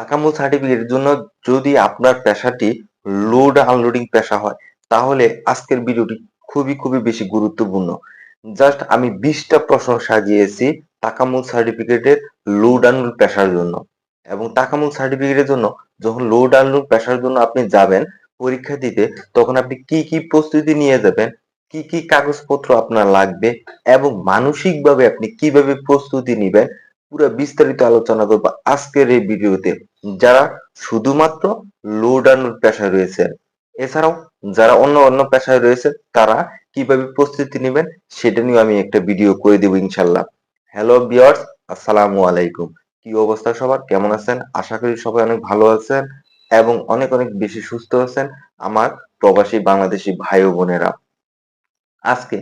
টাকামূল সার্টিফিকেটের জন্য যদি আপনার পেশাটি লোড আনলোডিং পেশা হয়, তাহলে আজকের ভিডিওটি খুবই খুবই বেশি গুরুত্বপূর্ণ। জাস্ট আমি বিশটা প্রশ্ন সাজিয়েছি তাকামুল সার্টিফিকেটের লোড আনলোড পেশার জন্য। এবং তাকামুল সার্টিফিকেটের জন্য যখন লোড আনলোড পেশার জন্য আপনি যাবেন পরীক্ষা দিতে, তখন আপনি কি কি প্রস্তুতি নিয়ে যাবেন, কি কি কাগজপত্র আপনার লাগবে, এবং মানসিকভাবে আপনি কীভাবে প্রস্তুতি নেবেন পুরো বিস্তারিত আলোচনা করব আজকের এই ভিডিওতে। যারা শুধুমাত্র লোড আনলোড পেশায় রয়েছে, এছাড়াও যারা অন্য অন্য পেশায় রয়েছে, তারা কীভাবে প্রস্তুতি নেবেন সেটা নিয়ে আমি একটা ভিডিও করে দেবো ইনশাল্লাহ। হ্যালো বিয়ার্স আসসালামু আলাইকুম। কি অবস্থা সবার? কেমন আছেন? আশা করি সবাই অনেক ভালো আছেন এবং অনেক অনেক বেশি সুস্থ আছেন আমার প্রবাসী বাংলাদেশি ভাই বোনেরা। আজকে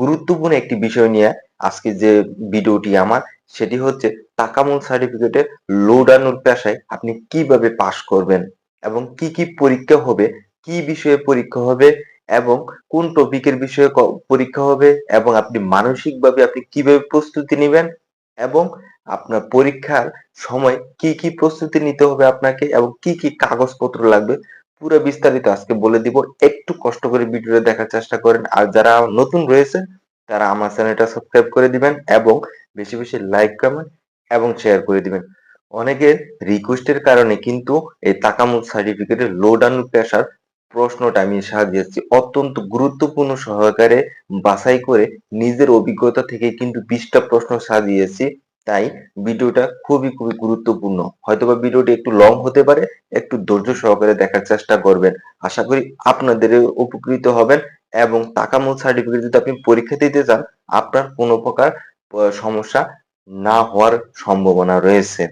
গুরুত্বপূর্ণ একটি বিষয় নিয়ে আজকে যে ভিডিওটি আমার, সেটি হচ্ছে টাকামূল সার্টিফিকেটের লোড আনুর পেশায় আপনি কীভাবে পাশ করবেন এবং কি কি পরীক্ষা হবে, কি বিষয়ে পরীক্ষা হবে এবং কোন টপিকের বিষয়ে পরীক্ষা হবে এবং আপনি মানসিকভাবে আপনি কীভাবে প্রস্তুতি নেবেন এবং আপনার পরীক্ষার সময় কি কি প্রস্তুতি নিতে হবে আপনাকে এবং কি কি কাগজপত্র লাগবে পুরো বিস্তারিত আজকে বলে দিব। একটু কষ্ট করে ভিডিওটা দেখার চেষ্টা করেন। আর যারা নতুন রয়েছে তারা আমার চ্যানেলটা সাবস্ক্রাইব করে দিবেন এবং বেশি বেশি লাইক, কমেন্ট এবং শেয়ার করে দিবেন। অনেকের রিকোয়েস্টের কারণে কিন্তু এই তাকামুল সার্টিফিকেটের লোড পেশার প্রশ্নটা আমি সাজিয়েছি অত্যন্ত গুরুত্বপূর্ণ সহকারে বাছাই করে নিজের অভিজ্ঞতা থেকে কিন্তু বিশটা প্রশ্ন সাজিয়েছি। তাই ভিডিওটা খুবই খুবই গুরুত্বপূর্ণ। হয়তোবা ভিডিওটি একটু লং হতে পারে, একটু ধৈর্য সহকারে দেখার চেষ্টা করবেন। আশা করি আপনাদের উপকৃত হবেন এবং টাকামূল সার্টিফিকেট যদি আপনি পরীক্ষা দিতে চান, আপনার কোনো প্রকার সমস্যা না হওয়ার সম্ভাবনা রয়েছে।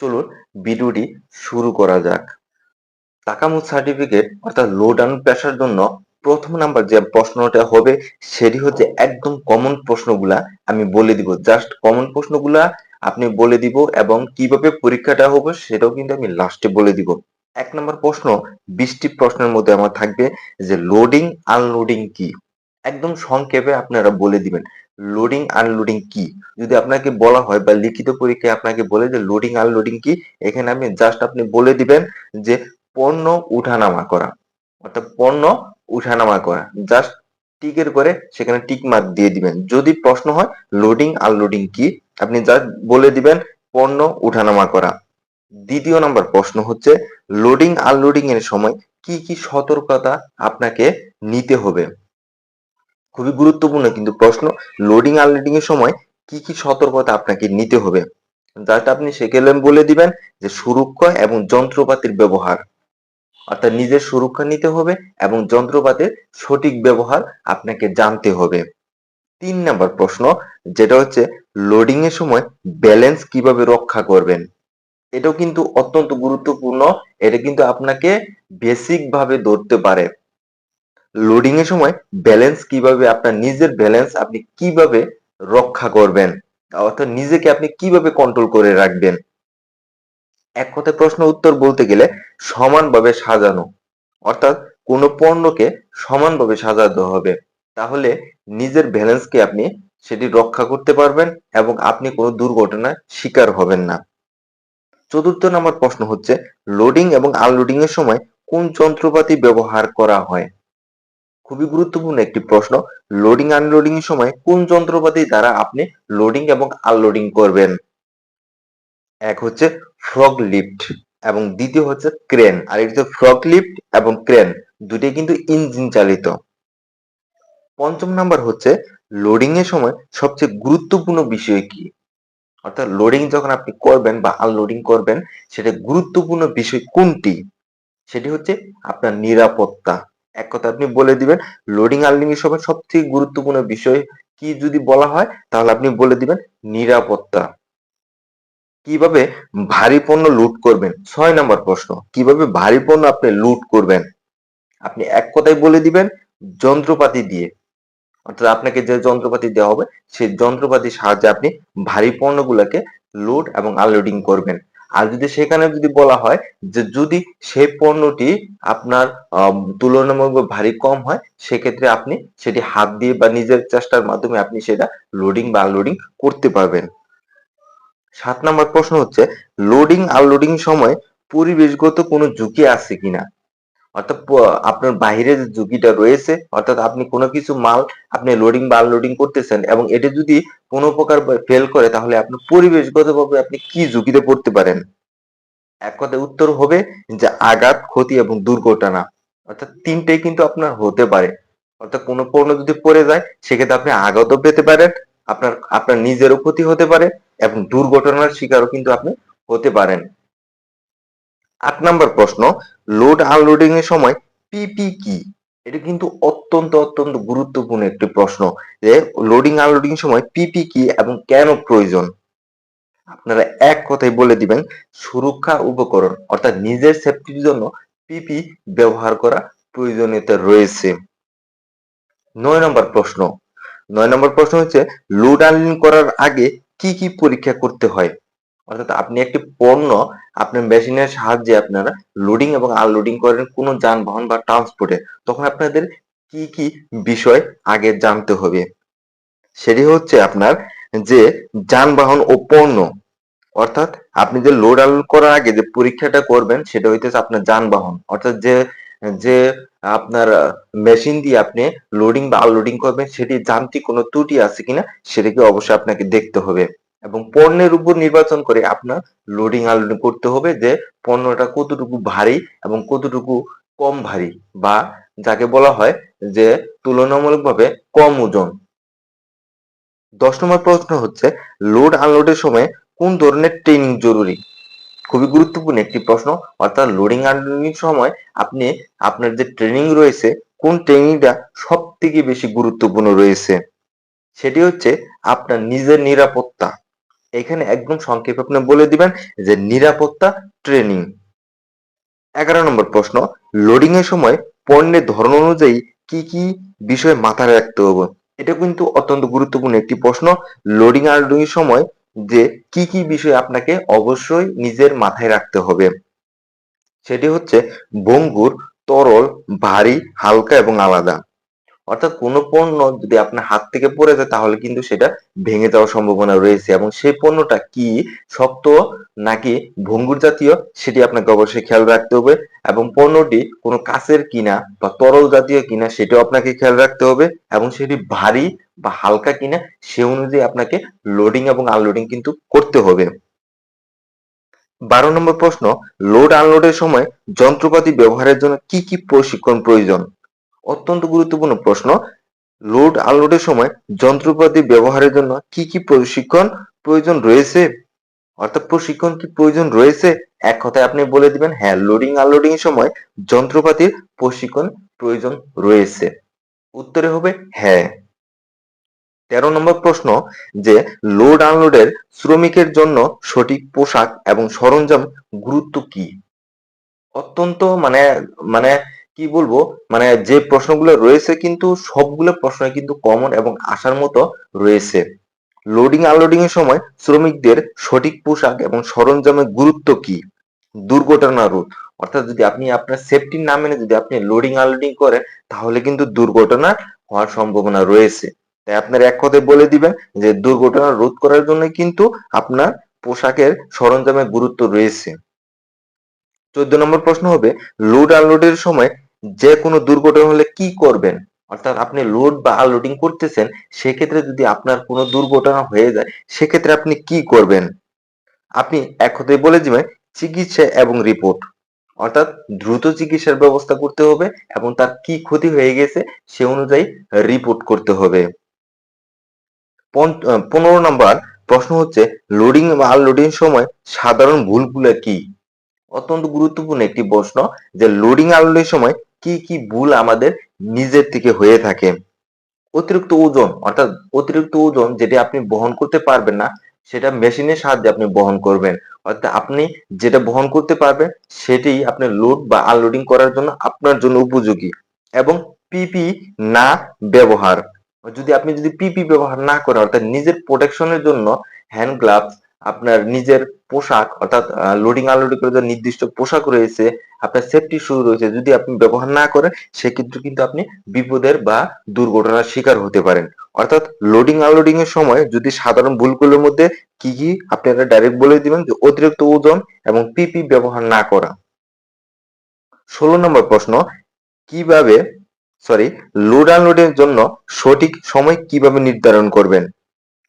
চলুন ভিডিওটি শুরু করা যাক। টাকামুদ সার্টিফিকেট অর্থাৎ লো ডাউন পেশার জন্য প্রথম নাম্বার যে প্রশ্নটা হবে, সেটি হচ্ছে একদম কমন প্রশ্নগুলা আমি বলে দিব। জাস্ট কমন প্রশ্নগুলা আপনি বলে দিব এবং কীভাবে পরীক্ষাটা হবে সেটাও কিন্তু আমি লাস্টে বলে দিব। এক নম্বর প্রশ্ন, বিশটি প্রশ্নের মধ্যে আমার থাকবে যে লোডিং আনলোডিং কি? একদম সংক্ষেপে আপনারা বলে দিবেন লোডিং আনলোডিং কি? যদি আপনাকে বলা হয় বা লিখিত পরীক্ষায় আপনাকে বলে যে লোডিং আনলোডিং কি, এখানে আপনি জাস্ট আপনি বলে দিবেন যে পণ্য উঠানামা করা। অর্থাৎ পণ্য উঠানামা করা। জাস্ট টিকের করে সেখানে টিক মার্ক দিয়ে দিবেন। যদি প্রশ্ন হয় লোডিং আনলোডিং কি, আপনি জাস্ট বলে দিবেন, পণ্য উঠানামা করা। দ্বিতীয় নম্বর প্রশ্ন হচ্ছে লোডিং আনলোডিং এর সময় কি কি সতর্কতা আপনাকে নিতে হবে? খুবই গুরুত্বপূর্ণ কিন্তু প্রশ্ন লোডিং আনলোডিং এর সময় কি কি সতর্কতা আপনাকে নিতে হবে? যাতে আপনি সেখানে বলে দিবেন যে সুরক্ষা এবং যন্ত্রপাতির ব্যবহার। অর্থাৎ নিজের সুরক্ষা নিতে হবে এবং যন্ত্রপাতির সঠিক ব্যবহার আপনাকে জানতে হবে। তিন নাম্বার প্রশ্ন, যেটা হচ্ছে লোডিং এর সময় ব্যালেন্স কীভাবে রক্ষা করবেন? এটাও কিন্তু অত্যন্ত গুরুত্বপূর্ণ, এটা কিন্তু আপনাকে বেসিক ভাবে ধরতে পারে। লোডিং এর সময় ব্যালেন্স কীভাবে, আপনার নিজের ব্যালেন্স আপনি কীভাবে রক্ষা করবেন? অর্থাৎ নিজেকে আপনি কীভাবে কন্ট্রোল করে রাখবেন? এক কথায় প্রশ্ন উত্তর বলতে গেলে সমানভাবে সাজানো। অর্থাৎ কোনো পণ্যকে সমানভাবে সাজাতে হবে। তাহলে নিজের ব্যালেন্সকে আপনি সেটি রক্ষা করতে পারবেন এবং আপনি কোনো দুর্ঘটনার শিকার হবেন না। চতুর্থ নম্বর প্রশ্ন হচ্ছে লোডিং এবং আনলোডিং এর সময় কোন যন্ত্রপাতি ব্যবহার করা হয়? খুবই গুরুত্বপূর্ণ একটি প্রশ্ন লোডিং আনলোডিং এর সময় কোন যন্ত্রপাতি দ্বারা আপনি লোডিং এবং আনলোডিং করবেন? এক হচ্ছে ফ্রগ লিফট এবং দ্বিতীয় হচ্ছে ক্রেন আর এটা ফ্রগ লিফট এবং ক্রেন দুটি কিন্তু ইঞ্জিন চালিত। পঞ্চম নাম্বার হচ্ছে লোডিং এর সময় সবচেয়ে গুরুত্বপূর্ণ বিষয় কি? অর্থাৎ লোডিং যখন আপনি করবেন বা আনলোডিং করবেন, সেটা গুরুত্বপূর্ণ বিষয় কোনটি? সেটি হচ্ছে আপনার নিরাপত্তা। এক কথা আপনি বলে দিবেন লোডিং আনলোডিং এর সময় সবচেয়ে গুরুত্বপূর্ণ বিষয় কি যদি বলা হয়, তাহলে আপনি বলে দিবেন নিরাপত্তা। কীভাবে ভারী পণ্য লুট করবেন? ছয় নম্বর প্রশ্ন, কীভাবে ভারী পণ্য আপনি লুট করবেন? আপনি এক কথায় বলে দিবেন, যন্ত্রপাতি দিয়ে। অর্থাৎ আপনাকে যে যন্ত্রপাতি দেওয়া হবে, সেই যন্ত্রপাতির সাহায্যে আপনি ভারী পণ্যগুলোকে লোড এবং আনলোডিং করবেন। আর যদি সেখানে যদি বলা হয় যে যদি সেই পণ্যটি আপনার তুলনামূলক ভারী কম হয়, সেক্ষেত্রে আপনি সেটি হাত দিয়ে বা নিজের চেষ্টার মাধ্যমে আপনি সেটা লোডিং বা আনলোডিং করতে পারবেন। সাত নম্বর প্রশ্ন হচ্ছে লোডিং আনলোডিং সময় পরিবেশগত কোনো ঝুঁকি আছে কিনা? অর্থাৎ আপনার বাইরে যে ঝুঁকিটা রয়েছে, অর্থাৎ আপনি কোনো কিছু মাল আপনি লোডিং বা আনলোডিং করতেছেন এবং এটা যদি কোনো প্রকার ফেল করে, তাহলে আপনি পরিবেশগতভাবে আপনি কি ঝুঁকিতে পড়তে পারেন? এক কথায় উত্তর হবে যে আঘাত, ক্ষতি এবং দুর্ঘটনা। অর্থাৎ তিনটেই কিন্তু আপনার হতে পারে। অর্থাৎ কোনো পণ্য যদি পড়ে যায়, সেক্ষেত্রে আপনি আঘাতও পেতে পারেন আপনার আপনার নিজেরও ক্ষতি হতে পারে এবং দুর্ঘটনার শিকারও কিন্তু আপনি হতে পারেন। আট নম্বর প্রশ্ন লোড আনলোডিং এর সময় পিপি কি? এটা কিন্তু অত্যন্ত অত্যন্ত গুরুত্বপূর্ণ একটি প্রশ্ন যে লোডিং আনলোডিং সময় পিপি কি এবং কেন প্রয়োজন? আপনারা এক কথাই বলে দিবেন, সুরক্ষা উপকরণ অর্থাৎ নিজের সেফটির জন্য পিপি ব্যবহার করা প্রয়োজনীয়তা রয়েছে। নয় নম্বর প্রশ্ন নয় নম্বর প্রশ্ন হচ্ছে লোড আনলোডিং করার আগে কি কি পরীক্ষা করতে হয়? অর্থাৎ আপনি একটি পণ্য আপনার মেশিনের সাহায্যে আপনারা লোডিং এবং আনলোডিং করেন কোনো যানবাহন বা ট্রান্সপোর্টে তখন আপনাদের কি কি বিষয় আগে জানতে হবে? সেটি হচ্ছে আপনার যে যানবাহন ও পণ্য। অর্থাৎ আপনি যে লোড আনলোড করার আগে যে পরীক্ষাটা করবেন, সেটা হইতেছে আপনার যানবাহন। অর্থাৎ যে যে আপনার মেশিন দিয়ে আপনি লোডিং বা আনলোডিং করবেন, সেটি যান্ত্রিক কোনো ত্রুটি আছে কিনা, সেটাকে অবশ্যই আপনাকে দেখতে হবে। এবং পণ্যের উপর নির্বাচন করে আপনার লোডিং আনলোডিং করতে হবে যে পণ্যটা কতটুকু ভারী এবং কতটুকু কম ভারী বা যাকে বলা হয় যে তুলনামূলকভাবে কম ওজন। দশ নম্বর প্রশ্ন হচ্ছে লোড আনলোডের সময় কোন ধরনের ট্রেনিং জরুরি? খুবই গুরুত্বপূর্ণ একটি প্রশ্ন, অর্থাৎ লোডিং আনলোডিং সময় আপনি আপনার যে ট্রেনিং রয়েছে, কোন ট্রেনিংটা সব থেকে বেশি গুরুত্বপূর্ণ রয়েছে? সেটি হচ্ছে আপনার নিজের নিরাপত্তা। এখানে একদম সংক্ষেপে আপনি বলে দিবেন যে নিরাপত্তা ট্রেনিং এগারো নম্বর প্রশ্ন লোডিং এর সময় পণ্যের ধরন অনুযায়ী কি কি বিষয় মাথায় রাখতে হবে? এটা কিন্তু অত্যন্ত গুরুত্বপূর্ণ একটি প্রশ্ন। লোডিং আনলোডিং এর সময় যে কি কি বিষয় আপনাকে অবশ্যই নিজের মাথায় রাখতে হবে। সেটি হচ্ছে ভঙ্গুর তরল, ভারী, হালকা এবং আলাদা। অর্থাৎ কোনো পণ্য যদি আপনার হাত থেকে পড়ে যায়, তাহলে কিন্তু সেটা ভেঙে যাওয়ার সম্ভাবনা রয়েছে। এবং সেই পণ্যটা কি শক্ত নাকি ভঙ্গুর জাতীয়, সেটি আপনাকে অবশ্যই খেয়াল রাখতে হবে। এবং পণ্যটি কোনো কাঁচের কিনা বা তরল জাতীয় কিনা, সেটাও আপনাকে খেয়াল রাখতে হবে। এবং সেটি ভারী বা হালকা কিনা, সে অনুযায়ী আপনাকে লোডিং এবং আনলোডিং কিন্তু করতে হবে। বারো নম্বর প্রশ্ন লোড আনলোডের সময় যন্ত্রপাতি ব্যবহারের জন্য কি কি প্রশিক্ষণ প্রয়োজন? অত্যন্ত গুরুত্বপূর্ণ প্রশ্ন। লোড আনলোডের সময় যন্ত্রপাতি ব্যবহারের জন্য কি কি প্রশিক্ষণ প্রয়োজন রয়েছে? অর্থাৎ প্রশিক্ষণ কি প্রয়োজন রয়েছে? এক কথায় আপনি বলে দিবেন হ্যাঁ লোডিং আনলোডিং সময় যন্ত্রপাতির প্রশিক্ষণ প্রয়োজন রয়েছে। উত্তরে হবে হ্যাঁ। তেরো নম্বর প্রশ্ন, যে লোড আনলোডের শ্রমিকের জন্য সঠিক পোশাক এবং সরঞ্জাম গুরুত্ব কি? অত্যন্ত মানে মানে কি বলব? মানে যে প্রশ্নগুলো রয়েছে কিন্তু সবগুলো প্রশ্ন কিন্তু কমন এবং আসার মতো রয়েছে। লোডিং আনলোডিং এর সময় শ্রমিকদের সঠিক পোশাক এবং সরঞ্জামের গুরুত্ব কি? দুর্ঘটনা রোধ। অর্থাৎ যদি আপনি আপনার সেফটির না মেনে যদি আপনি লোডিং আনলোডিং করেন, তাহলে কিন্তু দুর্ঘটনা হওয়ার সম্ভাবনা রয়েছে। তাই আপনার এক কথায় বলে দিবেন যে দুর্ঘটনা রোধ করার জন্য কিন্তু আপনার পোশাকের সরঞ্জামের গুরুত্ব রয়েছে। চোদ্দ নম্বর প্রশ্ন হবে লোড আনলোডের সময় যে কোনো দুর্ঘটনা হলে কি করবেন? অর্থাৎ আপনি লোড বা আনলোডিং করতেছেন, সেক্ষেত্রে যদি আপনার কোনো দুর্ঘটনা হয়ে যায়, সেক্ষেত্রে আপনি কি করবেন? আপনি এক কথায় বলে দিবেন, চিকিৎসা এবং রিপোর্ট অর্থাৎ দ্রুত চিকিৎসার ব্যবস্থা করতে হবে এবং তার কি ক্ষতি হয়ে গেছে সে অনুযায়ী রিপোর্ট করতে হবে। পনেরো নম্বর প্রশ্ন হচ্ছে লোডিং বা আনলোডিং সময় সাধারণ ভুলগুলো কি? অত্যন্ত গুরুত্বপূর্ণ একটি প্রশ্ন যে লোডিং আনলোডিং সময় কি কি ভুল আমাদের নিজের থেকে হয়ে থাকে? অতিরিক্ত ওজন, অর্থাৎ অতিরিক্ত ওজন যেটি আপনি বহন করতে পারবেন না, সেটা মেশিনের সাহায্যে আপনি বহন করবেন। অর্থাৎ আপনি যেটা বহন করতে পারবেন, সেটি আপনি লোড বা আনলোডিং করার জন্য আপনার জন্য উপযোগী এবং পিপি না ব্যবহার। যদি আপনি যদি পিপি ব্যবহার না করেন, অর্থাৎ নিজের প্রোটেকশনের জন্য হ্যান্ড গ্লাভস আপনার নিজের পোশাক, অর্থাৎ লোডিং আনলোডিং করে নির্দিষ্ট পোশাক রয়েছে, আপনার সেফটি শু রয়েছে, যদি আপনি ব্যবহার না করেন, সেক্ষেত্রে কিন্তু আপনি বিপদের বা দুর্ঘটনার শিকার হতে পারেন। অর্থাৎ লোডিং আনলোডিং এর সময় যদি সাধারণ ভুলগুলোর মধ্যে কি কি আপনারা ডাইরেক্ট বলে দিবেন? যে অতিরিক্ত ওজন এবং পিপি ব্যবহার না করা। ষোলো নম্বর প্রশ্ন, কীভাবে সরি লোড আনলোডের জন্য সঠিক সময় কীভাবে নির্ধারণ করবেন?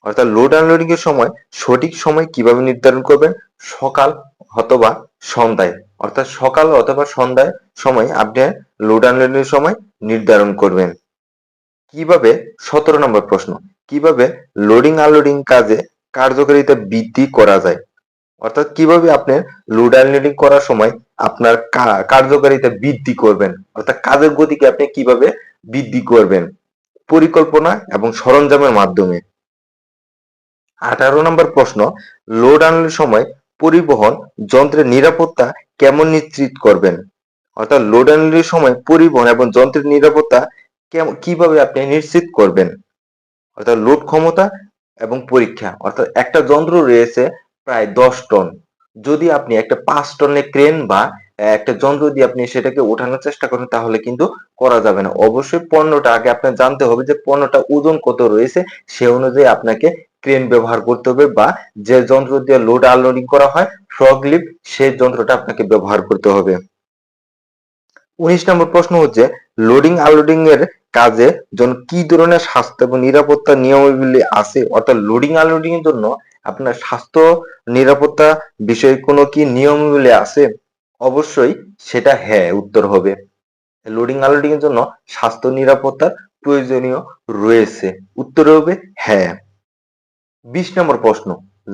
অর্থাৎ লোড আনলোডিং এর সময় সঠিক সময় কীভাবে নির্ধারণ করবেন? সকাল অথবা সন্ধ্যায়। অর্থাৎ সকাল অথবা সন্ধ্যায় সময় আপনি লোড আনলোডিং এর সময় নির্ধারণ করবেন। কীভাবে? সতেরো নম্বর প্রশ্ন। কীভাবে লোডিং আনলোডিং কাজে কার্যকারিতা বৃদ্ধি করা যায়? অর্থাৎ কীভাবে আপনি লোড আনলোডিং করার সময় আপনার কার্যকারিতা বৃদ্ধি করবেন? অর্থাৎ কাজের গতিকে আপনি কীভাবে বৃদ্ধি করবেন? পরিকল্পনা এবং সরঞ্জামের মাধ্যমে। আঠারো নম্বর প্রশ্ন লোড আনলোডের সময় পরিবহন যন্ত্রের নিরাপত্তা কেমন নিশ্চিত করবেন? অর্থাৎ লোড আনলোডের সময় পরিবহন এবং যন্ত্রের নিরাপত্তা কীভাবে আপনি নিশ্চিত করবেন? অর্থাৎ লোড ক্ষমতা এবং পরীক্ষা, অর্থাৎ একটা যন্ত্র রয়েছে প্রায় দশ টন। যদি আপনি একটা পাঁচ টনের ক্রেন বা একটা যন্ত্র দিয়ে আপনি সেটাকে ওঠানোর চেষ্টা করেন, তাহলে কিন্তু করা যাবে না। অবশ্যই পণ্যটা আগে আপনার জানতে হবে যে পণ্যটা ওজন কত রয়েছে, সে অনুযায়ী আপনাকে ক্রেন ব্যবহার করতে হবে বা যে যন্ত্র দিয়ে লোড আনলোডিং করা হয়, ফ্রগ লিফ সেই যন্ত্রটা আপনাকে ব্যবহার করতে হবে। উনিশ নম্বর প্রশ্ন হচ্ছে, লোডিং আনলোডিং এর কাজে জন্য কি ধরনের স্বাস্থ্য এবং নিরাপত্তা নিয়মাবলী আছে? অর্থাৎ লোডিং আনলোডিং এর জন্য আপনার স্বাস্থ্য নিরাপত্তা বিষয়ে কোনো কি নিয়মাবলী আছে? অবশ্যই সেটা হ্যাঁ উত্তর হবে। লোডিং আনলোডিং এর জন্য স্বাস্থ্য নিরাপত্তার প্রয়োজনীয় রয়েছে। উত্তর হবে হ্যাঁ। বিশ নম্বর প্রশ্ন।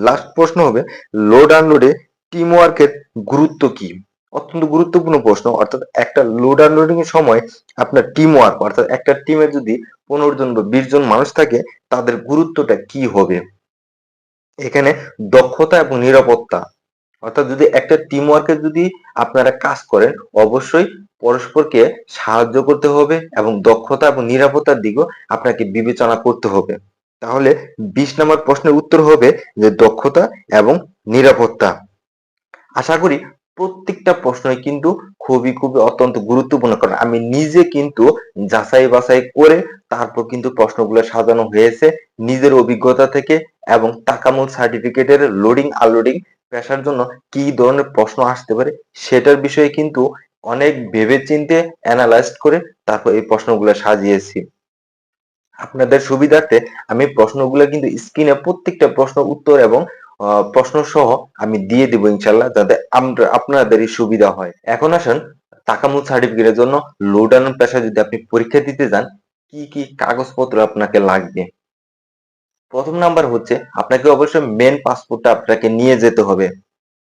লাস্ট প্রশ্ন হবে লোড আনলোডে টিম ওয়ার্কের গুরুত্ব কি? অত্যন্ত গুরুত্বপূর্ণ প্রশ্ন। অর্থাৎ একটা লোড আনলোডিং এর সময় আপনার টিম ওয়ার্ক অর্থাৎ একটা টিমে যদি পনেরো জন বা বিশ জন মানুষ থাকে, তাদের গুরুত্বটা কি হবে? এখানে দক্ষতা এবং নিরাপত্তা অর্থাৎ যদি একটা টিম ওয়ার্কে যদি আপনারা কাজ করেন, অবশ্যই পরস্পরকে সাহায্য করতে হবে এবং দক্ষতা এবং নিরাপত্তার দিকেও আপনাকে বিবেচনা করতে হবে। তাহলে বিশ নম্বর প্রশ্নের উত্তর হবে যে দক্ষতা এবং নিরাপত্তা। আশা করি প্রত্যেকটা প্রশ্নই কিন্তু খুবই খুবই অত্যন্ত গুরুত্বপূর্ণ, কারণ আমি নিজে কিন্তু যাচাই বাছাই করে তারপর কিন্তু প্রশ্নগুলো সাজানো হয়েছে নিজের অভিজ্ঞতা থেকে এবং তাকামুল সার্টিফিকেটের লোডিং আনলোডিং পেশার জন্য কি ধরনের প্রশ্ন আসতে পারে সেটার বিষয়ে কিন্তু অনেক ভেবে চিনতে অ্যানালাইজ করে তারপর এই প্রশ্নগুলো সাজিয়েছি। আপনাদের সুবিধার্থে আমি প্রশ্নগুলো কিন্তু স্ক্রিনে প্রত্যেকটা প্রশ্ন উত্তর এবং প্রশ্ন সহ আমি দিয়ে দিব ইনশাল্লাহ যাতে আপনাদেরই সুবিধা হয়। এখন আসেন তাকামুদ সার্টিফিকেটের জন্য লোডান পেশা যদি আপনি পরীক্ষা দিতে যান, কি কি কাগজপত্র আপনাকে লাগবে? প্রথম নাম্বার হচ্ছে আপনাকে অবশ্যই মেন পাসপোর্টটা আপনাকে নিয়ে যেতে হবে।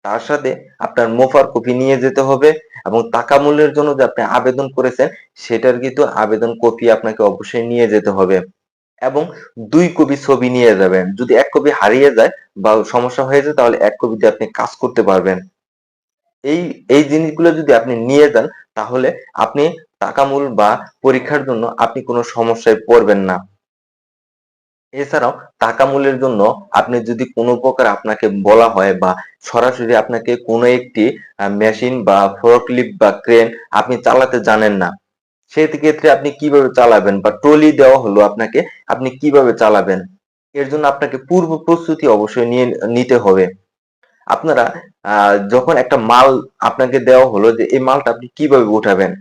তার সাথে আপনার মোফার কপি নিয়ে যেতে হবে এবং টাকা মূল্যের জন্য যে আপনি আবেদন করেছেন, সেটার কিন্তু আবেদন কপি আপনাকে অবশ্যই নিয়ে যেতে হবে এবং দুই কপি ছবি নিয়ে যাবেন। যদি এক কপি হারিয়ে যায় বা সমস্যা হয়ে যায়, তাহলে এক কপিতে আপনি কাজ করতে পারবেন। এই এই জিনিসগুলো যদি আপনি নিয়ে যান, তাহলে আপনি টাকা টাকামূল বা পরীক্ষার জন্য আপনি কোনো সমস্যায় পড়বেন না। এছাড়াও টাকা মূল্যের জন্য আপনি যদি কোনো প্রকার আপনাকে বলা হয় বা সরাসরি আপনাকে কোনো একটি মেশিন বা ফোরক্লিপ বা ক্রেন আপনি চালাতে জানেন না সেই ক্ষেত্রে আপনি কীভাবে চালাবেন বা ট্রলি দেওয়া হলো আপনাকে, আপনি কীভাবে চালাবেন? এর জন্য আপনাকে পূর্ব প্রস্তুতি অবশ্যই নিয়ে নিতে হবে। আপনারা যখন একটা মাল আপনাকে দেওয়া হলো যে এই মালটা আপনি কীভাবে উঠাবেন?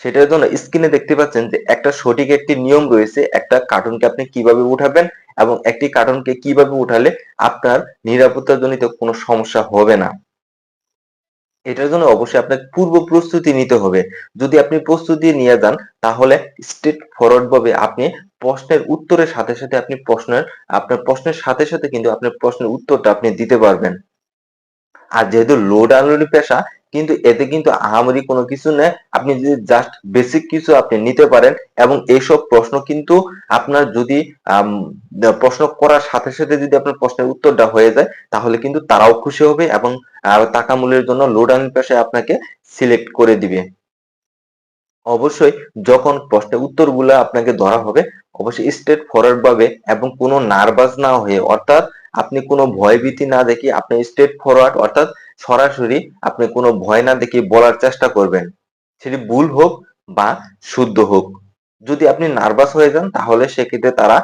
সেটার জন্য স্ক্রিনে দেখতে পাচ্ছেন যে একটা সঠিক একটি নিয়ম রয়েছে, একটা কার্টুনকে আপনি কীভাবে উঠাবেন এবং একটি কার্টুনকে কীভাবে উঠালে আপনার নিরাপত্তা জনিত কোনো সমস্যা হবে না। এটার জন্য অবশ্যই আপনাকে পূর্ব প্রস্তুতি নিতে হবে। যদি আপনি প্রস্তুতি নিয়ে যান, তাহলে স্ট্রেট ফরওয়ার্ড ভাবে আপনি প্রশ্নের উত্তরের সাথে সাথে আপনি প্রশ্নের, আপনার প্রশ্নের সাথে সাথে কিন্তু আপনার প্রশ্নের উত্তরটা আপনি দিতে পারবেন। আর যেহেতু লোড আনলোডিং পেশা কিন্তু এতে কিন্তু আহামরি কোনো কিছু নেই। আপনি যদি জাস্ট বেসিক কিছু আপনি নিতে পারেন এবং এইসব প্রশ্ন কিন্তু আপনার যদি প্রশ্ন করার সাথে সাথে যদি আপনার প্রশ্নের উত্তরটা হয়ে যায়, তাহলে কিন্তু তারাও খুশি হবে এবং টাকা মূল্যের জন্য লোড আনলোডিং পেশায় আপনাকে সিলেক্ট করে দিবে। অবশ্যই যখন প্রশ্নের উত্তরগুলো আপনাকে ধরা হবে, অবশ্যই স্ট্রেট ফরওয়ার্ড ভাবে এবং কোনো নার্ভাস না হয়ে, অর্থাৎ আপনি কোনো ভয়ভীতি না দেখে আপনি স্ট্রেট ফরওয়ার্ড অর্থাৎ সরাসরি আপনি কোনো ভয় না দেখে বলার চেষ্টা করবেন। সেটি ভুল হোক বা শুদ্ধ হোক। যদি আপনি নার্ভাস হয়ে যান, তাহলে সেক্ষেত্রে তারা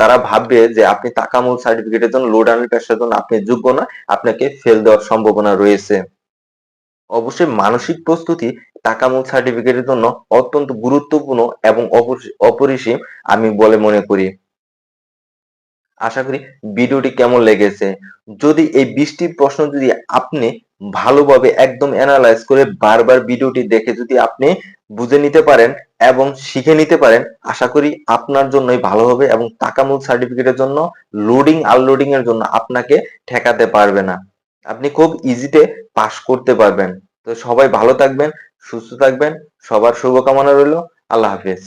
তারা ভাববে যে আপনি তাকামুল সার্টিফিকেটের জন্য লোড পেশার জন্য আপনি যোগ্য না, আপনাকে ফেল দেওয়ার সম্ভাবনা রয়েছে। অবশ্যই মানসিক প্রস্তুতি তাকামুল সার্টিফিকেটের জন্য অত্যন্ত গুরুত্বপূর্ণ এবং অপরিসীম আমি বলে মনে করি। আশা করি ভিডিওটি কেমন লেগেছে? যদি এই বিশটি প্রশ্ন যদি আপনি ভালোভাবে একদম অ্যানালাইজ করে বারবার ভিডিওটি দেখে যদি আপনি বুঝে নিতে পারেন এবং শিখে নিতে পারেন, আশা করি আপনার জন্যই ভালো হবে এবং তাকামুল সার্টিফিকেটের জন্য লোডিং আনলোডিং এর জন্য আপনাকে ঠেকাতে পারবে না। আপনি খুব ইজিতে পাস করতে পারবেন। তো সবাই ভালো থাকবেন, সুস্থ থাকবেন, সবার শুভকামনা রইল, আল্লাহ হাফেজ।